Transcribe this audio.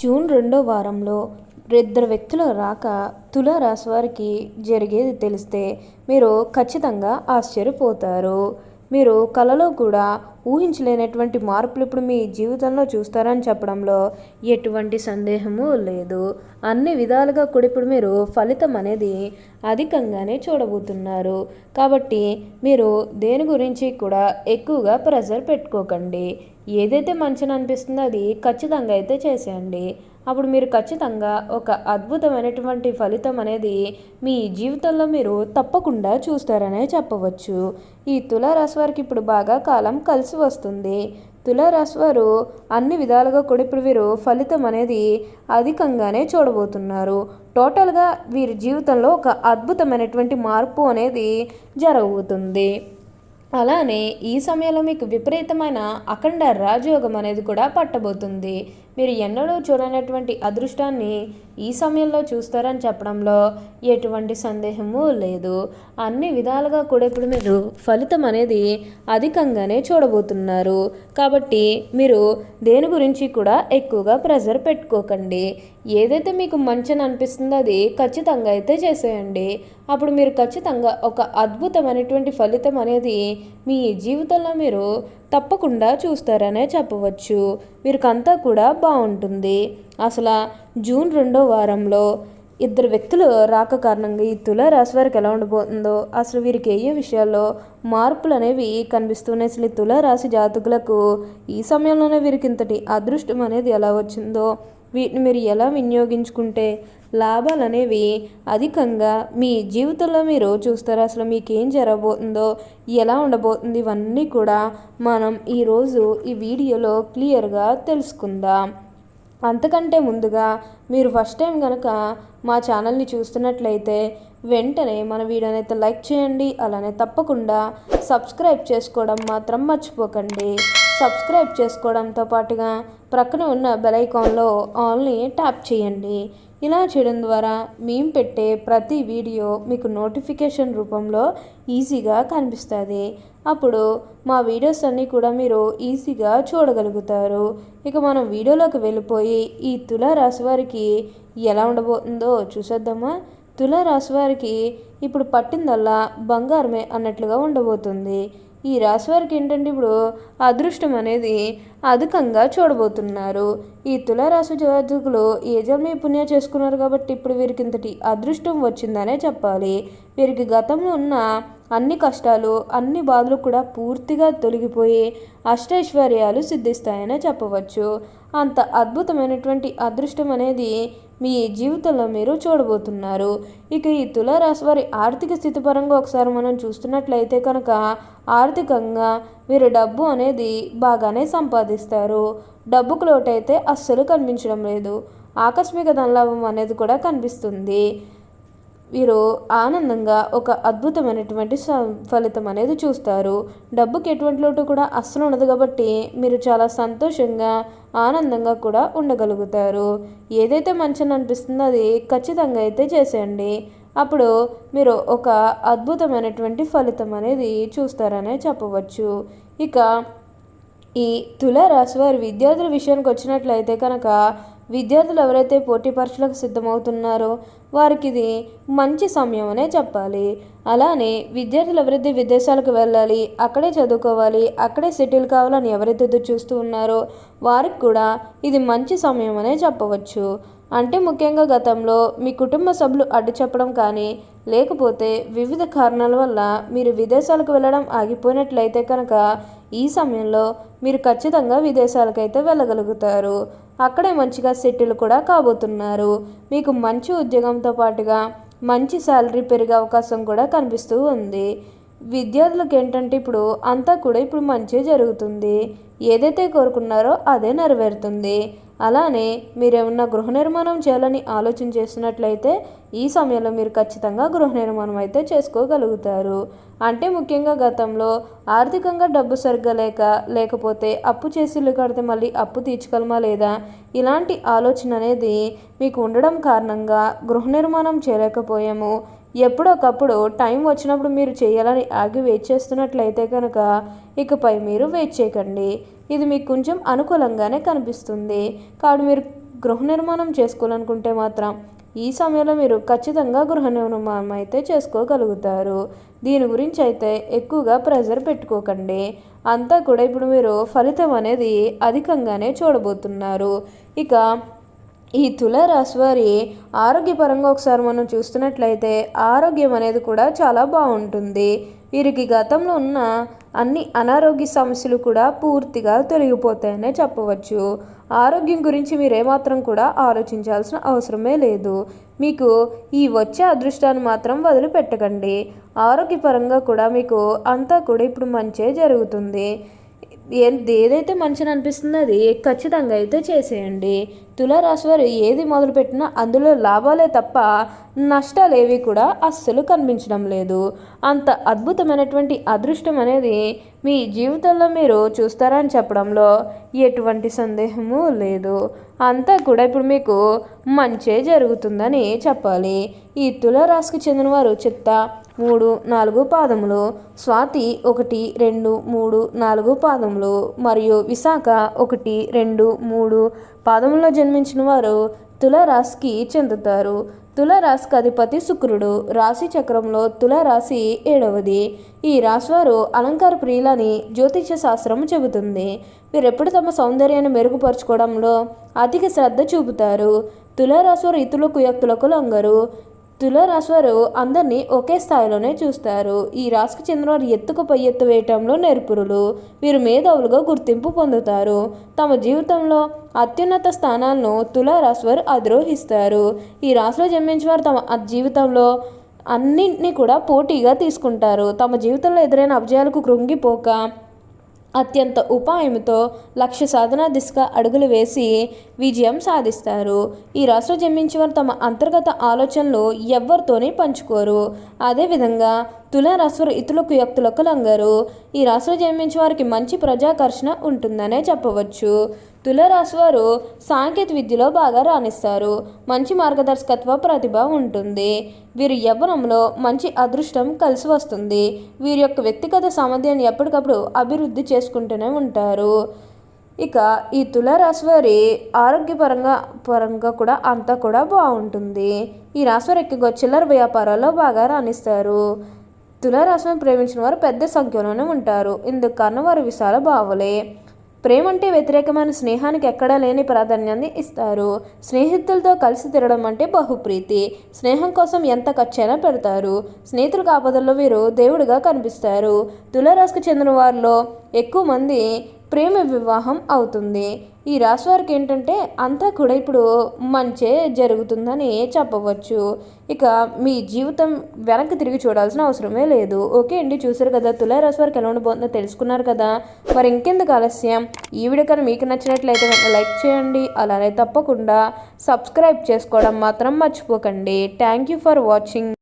June రెండో వారంలో ఇద్దరు వ్యక్తుల రాక తుల రాశి వారికి జరిగేది తెలిస్తే మీరు ఖచ్చితంగా ఆశ్చర్యపోతారు. మీరు కలలో కూడా ఊహించలేనటువంటి మార్పులు ఇప్పుడు మీ జీవితంలో చూస్తారని చెప్పడంలో ఎటువంటి సందేహము లేదు. అన్ని విధాలుగా కూడా ఇప్పుడు మీరు ఫలితం అనేది అధికంగానే చూడబోతున్నారు. కాబట్టి మీరు దేని గురించి కూడా ఎక్కువగా ప్రెజర్ పెట్టుకోకండి. ఏదైతే మంచిని అనిపిస్తుందో అది ఖచ్చితంగా అయితే చేసేయండి. అప్పుడు మీరు ఖచ్చితంగా ఒక అద్భుతమైనటువంటి ఫలితం అనేది మీ జీవితంలో మీరు తప్పకుండా చూస్తారనే చెప్పవచ్చు. ఈ తులారాశి వారికి ఇప్పుడు బాగా కాలం కలిసి వస్తుంది. తులారాశి వారు అన్ని విధాలుగా కూడా ఇప్పుడు వీరు ఫలితం అనేది అధికంగానే చూడబోతున్నారు. టోటల్గా వీరి జీవితంలో ఒక అద్భుతమైనటువంటి మార్పు అనేది జరగబోతుంది. అలానే ఈ సమయంలో మీకు విపరీతమైన అఖండ రాజయోగం అనేది కూడా పట్టబోతుంది. మీరు ఎన్నడూ చూడనటువంటి అదృష్టాన్ని ఈ సమయంలో చూస్తారని చెప్పడంలో ఎటువంటి సందేహము లేదు. అన్ని విధాలుగా కూడా ఇప్పుడు మీరు ఫలితం అనేది అధికంగానే చూడబోతున్నారు. కాబట్టి మీరు దేని గురించి కూడా ఎక్కువగా ప్రెజర్ పెట్టుకోకండి. ఏదైతే మీకు మంచిని అనిపిస్తుందో అది ఖచ్చితంగా అయితే చేసేయండి. అప్పుడు మీరు ఖచ్చితంగా ఒక అద్భుతమైనటువంటి ఫలితం అనేది మీ జీవితంలో మీరు తప్పకుండా చూస్తారనే చెప్పవచ్చు. వీరికంతా కూడా బాగుంటుంది అసలు జూన్ రెండో వారంలో ఇద్దరు వ్యక్తులు రాక కారణంగా ఈ తుల రాశి వారికి ఎలా ఉండబోతుందో అసలు వీరికి ఏ విషయాల్లో మార్పులు అనేవి కనిపిస్తున్నాయి అసలు ఈ తుల రాశి జాతకులకు ఈ సమయంలోనే వీరికి ఇంతటి అదృష్టం అనేది ఎలా వచ్చిందో వీటిని మీరు ఎలా వినియోగించుకుంటే లాభాలు అనేవి అధికంగా మీ జీవితంలో మీరు చూస్తారు. అసలు మీకేం జరగబోతుందో ఎలా ఉండబోతుంది ఇవన్నీ కూడా మనం ఈరోజు ఈ వీడియోలో క్లియర్గా తెలుసుకుందాం. అంతకంటే ముందుగా మీరు ఫస్ట్ టైం కనుక మా ఛానల్ని చూస్తున్నట్లయితే వెంటనే మన వీడియోని అయితే లైక్ చేయండి. అలానే తప్పకుండా సబ్స్క్రైబ్ చేసుకోవడం మాత్రం మర్చిపోకండి. సబ్స్క్రైబ్ చేసుకోవడంతో పాటుగా ప్రక్కన ఉన్న బెల్ ఐకాన్లో ఆల్ని ట్యాప్ చేయండి. ఇలా చేయడం ద్వారా మేము పెట్టే ప్రతి వీడియో మీకు నోటిఫికేషన్ రూపంలో ఈజీగా కనిపిస్తుంది. అప్పుడు మా వీడియోస్ అన్నీ కూడా మీరు ఈజీగా చూడగలుగుతారు. ఇక మనం వీడియోలోకి వెళ్ళిపోయి ఈ తులారాశి వారికి ఎలా ఉండబోతుందో చూసేద్దామా? తులారాశి వారికి ఇప్పుడు పట్టిందల్లా బంగారమే అన్నట్లుగా ఉండబోతుంది. ఈ రాశి వారికి ఏంటంటే ఇప్పుడు అదృష్టం అనేది అధికంగా చూడబోతున్నారు. ఈ తులారాశి జాతకులు ఏ జన్మ పుణ్య చేసుకున్నారు కాబట్టి ఇప్పుడు వీరికి ఇంతటి అదృష్టం వచ్చిందనే చెప్పాలి. వీరికి గతంలో ఉన్న అన్ని కష్టాలు అన్ని బాధలు కూడా పూర్తిగా తొలగిపోయి అష్టైశ్వర్యాలు సిద్ధిస్తాయనే చెప్పవచ్చు. అంత అద్భుతమైనటువంటి అదృష్టం అనేది మీ జీవితంలో మీరు చూడబోతున్నారు. ఇక ఈ తులారాశి వారి ఆర్థిక స్థితి పరంగా ఒకసారి మనం చూస్తున్నట్లయితే కనుక ఆర్థికంగా వీరు డబ్బు అనేది బాగానే సంపాదిస్తారు. డబ్బుకు లోటైతే అస్సలు కనిపించడం లేదు. ఆకస్మిక ధనలాభం అనేది కూడా కనిపిస్తుంది. వీరు ఆనందంగా ఒక అద్భుతమైనటువంటి ఫలితం అనేది చూస్తారు. డబ్బుకి ఎటువంటి లోటు కూడా అస్సలు ఉండదు కాబట్టి మీరు చాలా సంతోషంగా ఆనందంగా కూడా ఉండగలుగుతారు. ఏదైతే మంచిని అనిపిస్తుందో అది ఖచ్చితంగా అయితే చేసేయండి. అప్పుడు మీరు ఒక అద్భుతమైనటువంటి ఫలితం అనేది చూస్తారనే చెప్పవచ్చు. ఇక ఈ తులారాశి వారి విద్యార్థుల విషయానికి వచ్చినట్లయితే కనుక విద్యార్థులు ఎవరైతే పోటీ పరీక్షలకు సిద్ధమవుతున్నారో వారికి ఇది మంచి సమయం అనే చెప్పాలి. అలానే విద్యార్థులు ఎవరైతే విదేశాలకు వెళ్ళాలి అక్కడే చదువుకోవాలి అక్కడే సెటిల్ కావాలని ఎవరైతే చూస్తూ ఉన్నారో వారికి కూడా ఇది మంచి సమయం అనే చెప్పవచ్చు. అంటే ముఖ్యంగా గతంలో మీ కుటుంబ సభ్యులు అడ్డు చెప్పడం కానీ లేకపోతే వివిధ కారణాల వల్ల మీరు విదేశాలకు వెళ్ళడం ఆగిపోయినట్లయితే కనుక ఈ సమయంలో మీరు ఖచ్చితంగా విదేశాలకైతే వెళ్ళగలుగుతారు. అక్కడే మంచిగా సెటిల్ కూడా కాబోతున్నారు. మీకు మంచి ఉద్యోగంతో పాటుగా మంచి శాలరీ పెరిగే అవకాశం కూడా కనిపిస్తూ ఉంది. విద్యార్థులకు ఏంటంటే ఇప్పుడు అంతా కూడా ఇప్పుడు మంచి జరుగుతుంది. ఏదైతే కోరుకున్నారో అదే నెరవేరుతుంది. అలానే మీరేమన్నా గృహ నిర్మాణం చేయాలని ఆలోచన చేస్తున్నట్లయితే ఈ సమయంలో మీరు ఖచ్చితంగా గృహ నిర్మాణం అయితే చేసుకోగలుగుతారు. అంటే ముఖ్యంగా గతంలో ఆర్థికంగా డబ్బు సరిగ్గా లేక లేకపోతే అప్పు చేసి ఇల్లు కడితే మళ్ళీ అప్పు తీర్చగలమా లేదా? ఇలాంటి ఆలోచన అనేది మీకు ఉండడం కారణంగా గృహ నిర్మాణం చేయలేకపోయాము. ఎప్పుడొకప్పుడు టైం వచ్చినప్పుడు మీరు చేయాలని ఆగి వెయిట్ చేస్తున్నట్లయితే కనుక ఇకపై మీరు వెయిట్ చేయకండి. ఇది మీకు కొంచెం అనుకూలంగానే కనిపిస్తుంది. కాబట్టి మీరు గృహ నిర్మాణం చేసుకోవాలనుకుంటే మాత్రం ఈ సమయంలో మీరు ఖచ్చితంగా గృహ నిర్మాణం అయితే చేసుకోగలుగుతారు. దీని గురించి అయితే ఎక్కువగా ప్రెజర్ పెట్టుకోకండి. అంతా కూడా ఇప్పుడు మీరు ఫలితం అనేది అధికంగానే చూడబోతున్నారు. ఇక ఈ తులారాశి వారి ఆరోగ్యపరంగా ఒకసారి మనం చూస్తున్నట్లయితే ఆరోగ్యం అనేది కూడా చాలా బాగుంటుంది. వీరికి గతంలో ఉన్న అన్ని అనారోగ్య సమస్యలు కూడా పూర్తిగా తొలగిపోతాయనే చెప్పవచ్చు. ఆరోగ్యం గురించి మీరేమాత్రం కూడా ఆలోచించాల్సిన అవసరమే లేదు. మీకు ఈ వచ్చే అదృష్టాన్ని మాత్రం వదిలిపెట్టకండి. ఆరోగ్యపరంగా కూడా మీకు అంతా కూడా ఇప్పుడు మంచే జరుగుతుంది. ఏదైతే మంచిని అనిపిస్తుందో అది ఖచ్చితంగా అయితే చేసేయండి. తులారాశి వారు ఏది మొదలుపెట్టినా అందులో లాభాలే తప్ప నష్టాలు ఏవి కూడా అస్సలు కనిపించడం లేదు. అంత అద్భుతమైనటువంటి అదృష్టం అనేది మీ జీవితంలో మీరు చూస్తారని చెప్పడంలో ఎటువంటి సందేహము లేదు. అంతా కూడా ఇప్పుడు మీకు మంచే జరుగుతుందని చెప్పాలి. ఈ తులారాశికి చెందినవారు చిత్త మూడు నాలుగు పాదములు స్వాతి ఒకటి రెండు మూడు నాలుగు పాదములు మరియు విశాఖ ఒకటి రెండు మూడు పాదముల్లో జన్మించిన వారు తులరాశికి చెందుతారు. తులరాశికి అధిపతి శుక్రుడు రాశి చక్రంలో తులరాశి ఏడవది. ఈ రాశివారు అలంకార ప్రియులని జ్యోతిష శాస్త్రం చెబుతుంది. వీరెప్పుడు తమ సౌందర్యాన్ని మెరుగుపరచుకోవడంలో అధిక శ్రద్ధ చూపుతారు. తులారాశివారు రీతులకు వ్యక్తులకు లొంగరు. తులారాశివారు అందరినీ ఒకే స్థాయిలోనే చూస్తారు. ఈ రాశికి చెందిన వారు ఎత్తుకు పై ఎత్తు వేయటంలో నేర్పురులు. వీరు మేధావులుగా గుర్తింపు పొందుతారు. తమ జీవితంలో అత్యున్నత స్థానాలను తులారాశివారు అధిరోహిస్తారు. ఈ రాశిలో జన్మించిన వారు తమ జీవితంలో అన్నింటినీ కూడా పోటీగా తీసుకుంటారు. తమ జీవితంలో ఎదురైన అభిజయాలకు కృంగిపోక అత్యంత ఉపాయంతో లక్ష్య సాధన దిశగా అడుగులు వేసి విజయం సాధిస్తారు. ఈ రాష్ట్ర జన్మించేవారు తమ అంతర్గత ఆలోచనలు ఎవ్వరితోనే పంచుకోరు. అదేవిధంగా తులారాశులు ఇతరులకు వ్యక్తులకు లంగరు. ఈ రాశిలో జన్మించే వారికి మంచి ప్రజాకర్షణ ఉంటుందనే చెప్పవచ్చు. తులరాశివారు సాంకేతిక విద్యలో బాగా రాణిస్తారు. మంచి మార్గదర్శకత్వ ప్రతిభ ఉంటుంది. వీరి యవ్వనంలో మంచి అదృష్టం కలిసి వస్తుంది. వీరి యొక్క వ్యక్తిగత సామర్థ్యాన్ని ఎప్పటికప్పుడు అభివృద్ధి చేసుకుంటూనే ఉంటారు. ఇక ఈ తులారాశి వారి ఆరోగ్యపరంగా పరంగా కూడా అంతా కూడా బాగుంటుంది. ఈ రాశివారి ఎక్కువగా చిల్లర వ్యాపారాల్లో బాగా రాణిస్తారు. తులారాశిని ప్రేమించిన వారు పెద్ద సంఖ్యలోనే ఉంటారు. ఇందుకు కారణం వారు విశాల భావులే ప్రేమ అంటే వ్యతిరేకమైన స్నేహానికి ఎక్కడా లేని ప్రాధాన్యాన్ని ఇస్తారు. స్నేహితులతో కలిసి తిరగడం అంటే బహుప్రీతి. స్నేహం కోసం ఎంత ఖర్చైనా పెడతారు. స్నేహితుల ఆపదల్లో వీరు దేవుడిగా కనిపిస్తారు. తులారాశికి చెందిన వారిలో ఎక్కువ మంది ప్రేమ వివాహం అవుతుంది. ఈ రాశి వారికి ఏంటంటే అంతా కూడా ఇప్పుడు మంచే జరుగుతుందని చెప్పవచ్చు. ఇక మీ జీవితం వెనక్కి తిరిగి చూడాల్సిన అవసరమే లేదు. ఓకే అండి చూసారు కదా తులారాశి వారికి ఎలా ఉండబోతుందో తెలుసుకున్నారు కదా. మరి ఇంకెందుకు ఆలస్యం? ఈ వీడియో కానీ మీకు నచ్చినట్లయితే లైక్ చేయండి. అలానే తప్పకుండా సబ్స్క్రైబ్ చేసుకోవడం మాత్రం మర్చిపోకండి. Thank you for watching